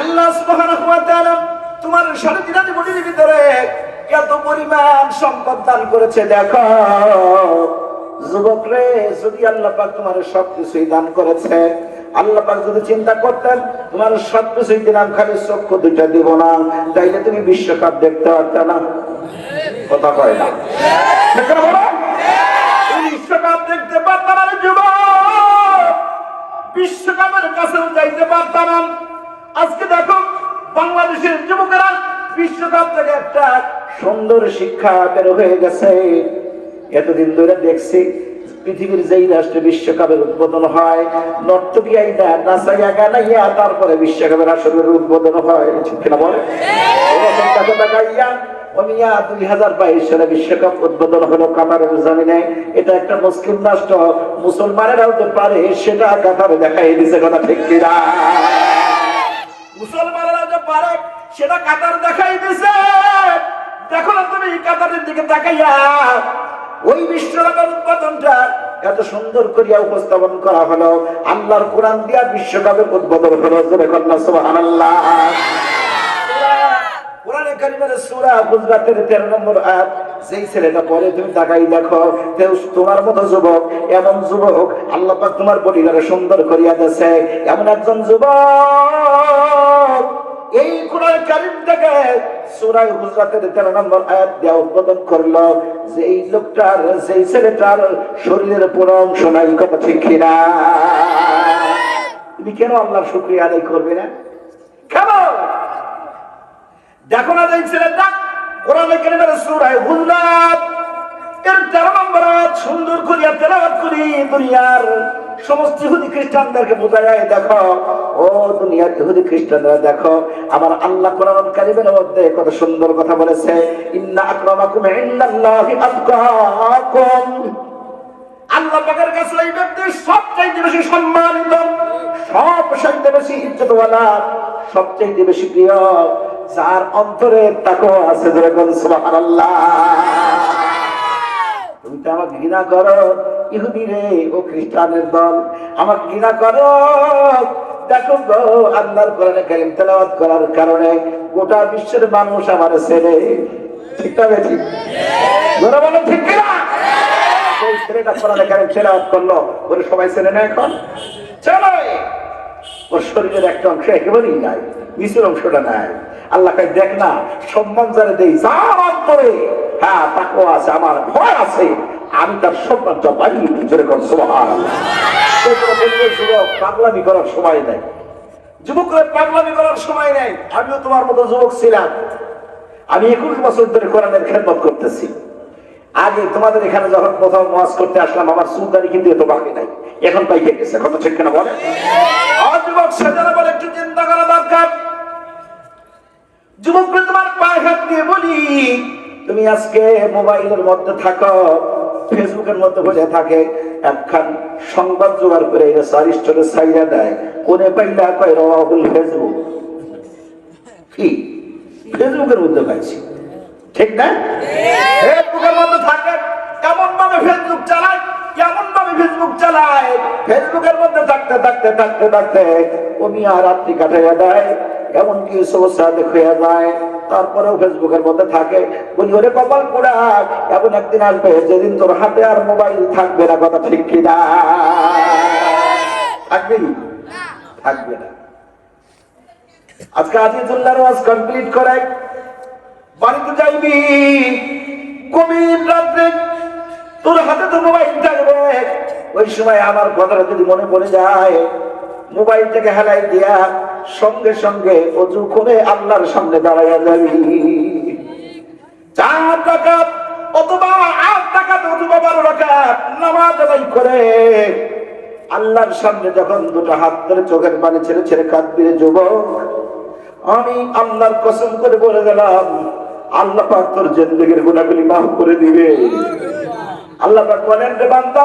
আল্লাহ সুবহানাহু ওয়া তাআলা তোমার সাড়ে তিন হাজার কোটির ভিতরে কত পরিমাণ সম্পদ দান করেছে, দেখো। যুবক রে যদি আল্লাহ পাক তোমার সব কিছুই দান করেছে, আল্লাহ পাক যদি চিন্তা করতেন, তোমার সব কিছুই দিলাম খালি চক্ষু দুইটা দিব না, তাইলে তুমি বিশ্বকাপ দেখতে পারতে না। কথা কয় না। বিশ্বকাপ দেখতে পারতাম যুবক। বিশ্বকাপের কাছেও যাইতে পারতাম। আজকে দেখো, বাংলাদেশের যুবকেরা বিশ্বকাপ থেকে একটা সুন্দর শিক্ষা বের হয়ে গেছে। এতদিন ধরে দেখছি পৃথিবীর যেই রাষ্ট্রে বিশ্বকাপের উদ্বোধন হয় নর্তকী আইনা নাচাইয়া গানাইয়া তারপরে বিশ্বকাপের আসরের উদ্বোধন হয়। কিনা বলে? বিশ্বকাপ উদ্বোধন হলো কাতারের জমিনে। এটা একটা মুসলিম রাষ্ট্র, মুসলমানেরাও যে পারে সেটা কাতারে দেখাই দিছে কথা ঠিক কিনা? মুসলমানেরা যে পারে সেটা কাতার দেখাই দিছে। দেখো না তুমি কাতারের দিকে তাকাইয়া। ওই বিশ্বকাপের উদ্বোধনটা এত সুন্দর করিয়া উপস্থাপন করা হলো। আল্লাহর কোরআন দিয়া বিশ্বকাপের উদ্বোধন হলো কন্যা সুবহানাল্লাহ। কোরআনে কারিমের সূরা হুজরাতের 13 নম্বর আয়াত। যেই ছেলেটা পড়ে তুমি তাকাই দেখো তোমার মতো যুবক, এমন যুবক আল্লাহ তোমার পরিবারে সুন্দর করিয়া দেছে এমন একজন যুবক। এই কোরআন কারিম থেকে সূরা হুজরাতের 13 নম্বর আয়াত দেওয়া উদ্বোধন করল যে এই লোকটার, যেই ছেলেটার শরীরের পুরো তুমি কেন করবে না? কেন? দেখো না এই ছেলেটা কোরআনে হুজরাত। এর 13 নম্বর আয়াত, সুন্দর করি, দুনিয়ার সমস্ত ইহুদি খ্রিস্টানদেরকে দেখো, ও দুনিয়ার ইহুদি খ্রিস্টানরা, দেখো, আমার আল্লাহ কোরআন কারিমের মধ্যে কত সুন্দর কথা বলেছে, ইন্না আকরামাকুম ইনদাল্লাহি আতকাকুম। আল্লাহ পাকের কাছে এই ব্যক্তি সবচাইতে বেশি সম্মানিত, সবচাইতে বেশি ইজ্জতওয়ালা, সবচাইতে বেশি প্রিয়। যার অন্তরে তাকো আছে যেরকম সুবহানাল্লাহ। তুমি তো আমাকে ঘৃণা করো, ইহুদি রে, ও খ্রিস্টানের দল। আমার ঘৃণা করো। দেখো গো কোরআনে কারিম করার কারণে গোটা বিশ্বের মানুষ আমার ছেলে ঠিক না বলো ঠিক সেই ছেলেটা কোরআনে কারিম করল। ওরে সবাই ছেলে না এখন? চলো ওর শরীরের একটা অংশ একেবারেই নাই, নিচের অংশটা নাই। আল্লাহ দেখ না, সম্মান যারা দেই যার অন্তরে হ্যাঁ তাকে আছে, আমার ভয় আছে, আমি তার সম্মানটা বাড়িয়ে যেরকম সোহান যুবক, পাগলামি করার সময় নেই। যুবকরা পাগলামি করার সময় নেই। আমিও তোমার মতো যুবক ছিলাম। আমি একুশ বছর ধরে কোরআনের খেদমত করতেছি। আগে তোমাদের এখানে যখন প্রথম ওয়াজ করতে আসলাম, আমার সুলতানি কিন্তু এত বাকি নাই। এখন পাইকে গেছে, কথা ঠিক কেন বলে আর যুবক সাজানো বলে, একটু চিন্তা করা দরকার। যুবক তোমার পায়ে হাত দিয়ে বলি, তুমি আজকে মোবাইলের মধ্যে থাকো, ফেসবুকের মধ্যে বসে থাকে, একখান সংবাদ জোগাড় করে এটা সারিস্টরে সাইরা দেয়। কোনে পাইলা? কয় রাহুল ফেসবুক। কি? ফেসবুকের মধ্যে পাইছি। ঠিক না? ফেসবুকের মধ্যে থাকে এমন ভাবে ফেসবুক চালায়? কেমন ভাবে ফেসবুক চালায়? ফেসবুকের মধ্যে থাকতে থাকতে থাকতে থাকতে উনি আর রাত্রি কাটাইয়া দেয়। এমনকি সমস্যা দেখিয়া যায়, তারপরেও ফেসবুকের মধ্যে থাকে। বলি, ওরে কপাল পোড়া, এমন একদিন আসবে যেদিন তোর হাতে আর মোবাইল থাকবে না, কথা ঠিক কিনা থাকবে থাকবে না। আজকে আজিজুল্লাহর ওয়াজ কমপ্লিট করে বাড়িতে যাইবি, গভীর রাত্রে তোর হাতে তো মোবাইল থাকবে। ওই সময় আমার কথাটা যদি মনে পড়ে যায় মোবাইলটাকে হেলাই দিয়া সঙ্গে সঙ্গে অজু করে আল্লাহর সামনে দাঁড়াইয়া যাবি। চার টাকা অথবা আট টাকা অথবা বারো টাকা নামাজ আদায় করে আল্লাহর সামনে যখন দুটো হাত ধরে চোখের পানি ছেড়ে ছেড়ে কাঁদবি রে যুবক, আমি আল্লাহর কসম করে বলে গেলাম আল্লাহ পাক তোর জিন্দগির গুণাগুলি মাফ করে দিবে। আল্লাহ পাক বলেন রে বান্দা